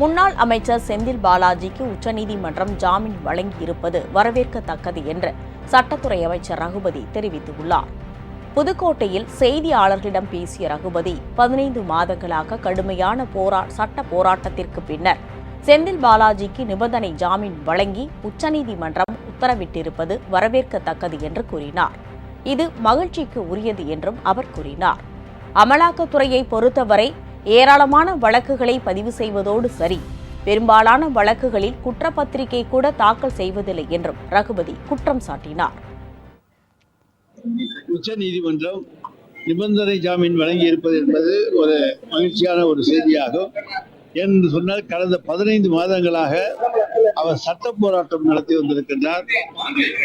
முன்னாள் அமைச்சர் செந்தில் பாலாஜிக்கு உச்சநீதிமன்றம் ஜாமீன் வழங்கியிருப்பது வரவேற்கத்தக்கது என்று சட்டத்துறை அமைச்சர் ரகுபதி தெரிவித்துள்ளார். புதுக்கோட்டையில் செய்தியாளர்களிடம் பேசிய ரகுபதி பதினைந்து மாதங்களாக கடுமையான போரா சட்ட போராட்டத்திற்கு பின்னர் செந்தில் பாலாஜிக்கு நிபந்தனை ஜாமீன் வழங்கி உச்சநீதிமன்றம் உத்தரவிட்டிருப்பது வரவேற்கத்தக்கது என்று கூறினார். இது மகிழ்ச்சிக்கு உரியது என்றும் அவர் கூறினார். அமலாக்கத்துறையை பொறுத்தவரை ஏராளமான வழக்குகளை பதிவு செய்வதோடு சரி. பெரும்பாலான வழக்குகளில் குற்றப்பத்திரிகை கூட தாக்கல் செய்வதில்லை என்றும் ரகுபதி குற்றம் சாட்டினார். உச்ச நீதிமன்றம் நிபந்தனை ஜாமீன் வழங்கி இருப்பது என்பது ஒரு மகிழ்ச்சியான ஒரு செய்தியாகும். என்று சொன்னால் கடந்த பதினைந்து மாதங்களாக அவர் சட்ட போராட்டம் நடத்தி வந்திருக்கின்றார்.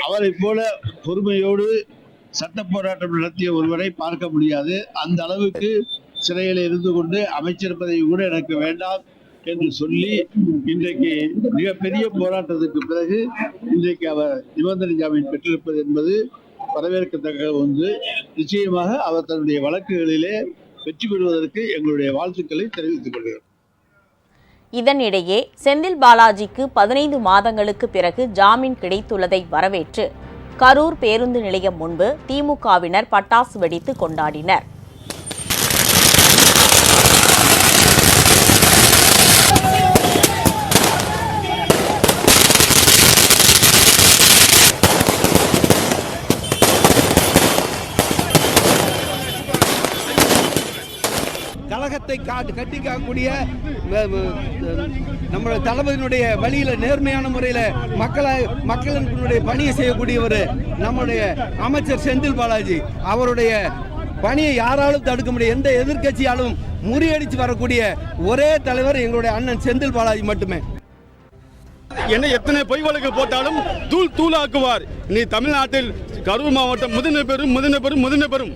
அவரை போல பொறுமையோடு சட்ட போராட்டம் நடத்திய ஒருவரை பார்க்க முடியாது. அந்த அளவுக்கு சிறையில் இருந்து கொண்டு அமைச்சர் பதவி கூட எனக்கு வேண்டாம் என்று சொல்லி இன்றைக்கு மிகப்பெரிய போராட்டத்துக்கு பிறகு இன்றைக்கு அவர் நிபந்தனை ஜாமீன் பெற்றிருப்பது என்பது வரவேற்கத்தக்க ஒன்று. நிச்சயமாக அவர் தன்னுடைய வழக்குகளிலே வெற்றி பெறுவதற்கு எங்களுடைய வாழ்த்துக்களை தெரிவித்துக் கொள்கிறோம் இதனிடையே செந்தில் பாலாஜிக்கு பதினைந்து மாதங்களுக்கு பிறகு ஜாமீன் கிடைத்துள்ளதை வரவேற்று கரூர் பேருந்து நிலையம் முன்பு திமுகவினர் பட்டாசு வெடித்து கொண்டாடினர். கழகத்தை காட்டு கட்டி நம்ம தளபதியினுடைய வழியில நேர்மையான முறையில் மக்களை மக்களினுடைய பணியை செய்யக்கூடியவர் நம்முடைய அமைச்சர் செந்தில் பாலாஜி. அவருடைய பணியை யாராலும் தடுக்க முடியும் எந்த எதிர்க்கட்சியாலும் முறியடிச்சு வரக்கூடிய ஒரே தலைவர் எங்களுடைய அண்ணன் செந்தில் பாலாஜி மட்டுமே. என்ன எத்தனை பொய் வழக்கு போட்டாலும் தூள் தூளாக்குவார். நீ தமிழ்நாட்டில் கரூர் மாவட்டம் முதின பெறும் முதின பெறும் முதின பெறும்